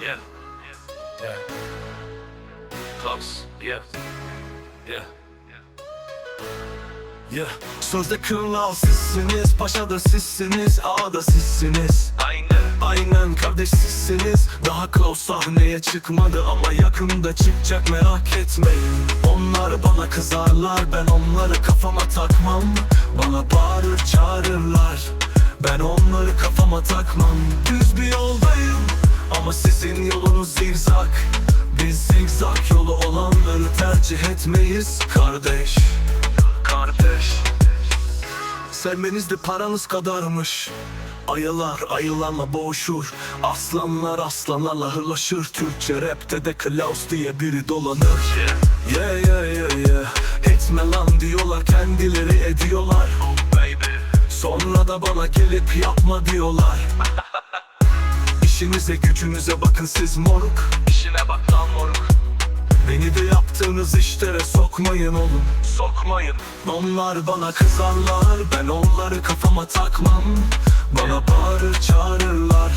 Yeah. Yeah. Close. Yeah. Yeah. Yeah. Sözde kral sizsiniz, paşa da sizsiniz, ağa da sizsiniz Aynen. Aynen kardeş sizsiniz Daha close sahneye çıkmadı ama yakında çıkacak merak etmeyin Onlar bana kızarlar ben onları kafama takmam Bana bağırır çağırırlar Ben onları kafama takmam Düz bir yoldayım ama sizin yolunuz zigzag. Biz zigzag yolu olanları tercih etmeyiz kardeş. Kardeş. Sevmenizde paranız kadarmış. Ayılar ayılarla boğuşur. Aslanlar aslanlarla hırlaşır. Türkçe rapte de Klaus diye biri dolanır. Yeah. Yeah yeah yeah. Etme lan diyorlar kendileri ediyorlar. Oh. Sonra da bana gelip yapma diyorlar İşinize gücünüze bakın siz moruk. İşine bak lan moruk. Beni de yaptığınız işlere sokmayın oğlum. Sokmayın. Onlar bana kızarlar Ben onları kafama takmam. Bana bağırır çağırırlar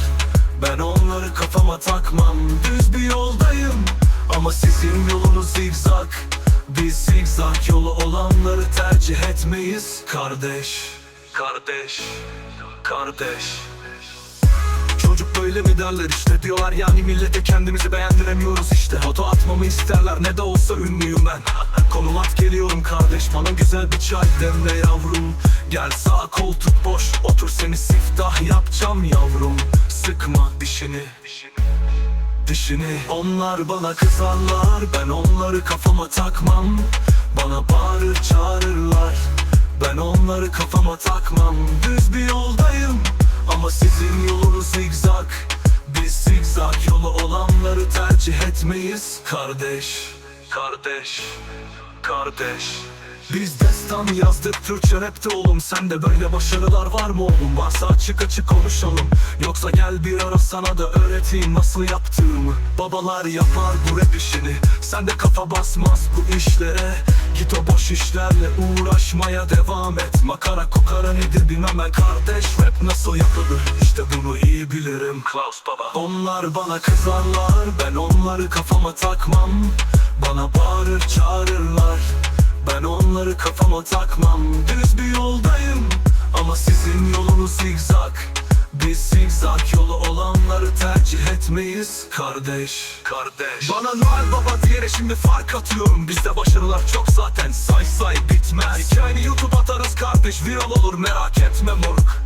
Ben onları kafama takmam. Düz bir yoldayım Ama sizin yolunuz zigzag. Biz zigzag yolu olanları tercih etmeyiz. Kardeş Kardeş Kardeş Böyle mi derler işte. Diyorlar yani millete kendimizi beğendiremiyoruz işte. Foto atmamı isterler. Ne de olsa ünlüyüm ben. Konum at geliyorum kardeş. Bana güzel bir çay demle yavrum. Gel sağ koltuk boş. Otur seni siftah yapacağım yavrum. Sıkma dişini. Dişini. Onlar bana kızarlar. Ben onları kafama takmam. Bana bağırır çağırırlar. Ben onları kafama takmam. Düz bir yoldayım ama sizin yolunuz zigzag. Biz zigzag yolu olanları tercih etmeyiz. Kardeş, kardeş, kardeş. Biz destan yazdık Türkçe rapte oğlum. Sende böyle başarılar var mı oğlum? Varsa açık açık konuşalım. Yoksa gel bir ara sana da öğreteyim nasıl yaptığımı. Babalar yapar bu rap işini. Sen de kafa basmaz bu işlere Git o boş işlerle uğraşmaya devam et. Makara kokara nedir bilmem ben kardeş. Rap nasıl yapılır? İşte bunu iyi bilirim. Klaus baba. onlar bana kızarlar. Ben onları kafama takmam. Bana bağırır çağırırlar. Ben onları kafama takmam. Düz bir yoldayım Ama sizin yolunuz zigzag. Biz zigzag yolu olanları tercih etmeyiz Kardeş Kardeş. Bana Noel Baba diyerek şimdi fark atıyorum. Bizde başarılar çok zaten say say bitmez. Hikayeni YouTube atarız kardeş Viral olur merak etme moruk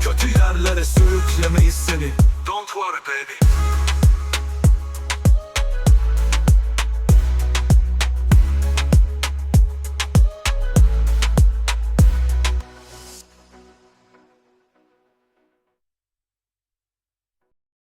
Kötü yerlere sürüklemeyiz seni. Don't worry baby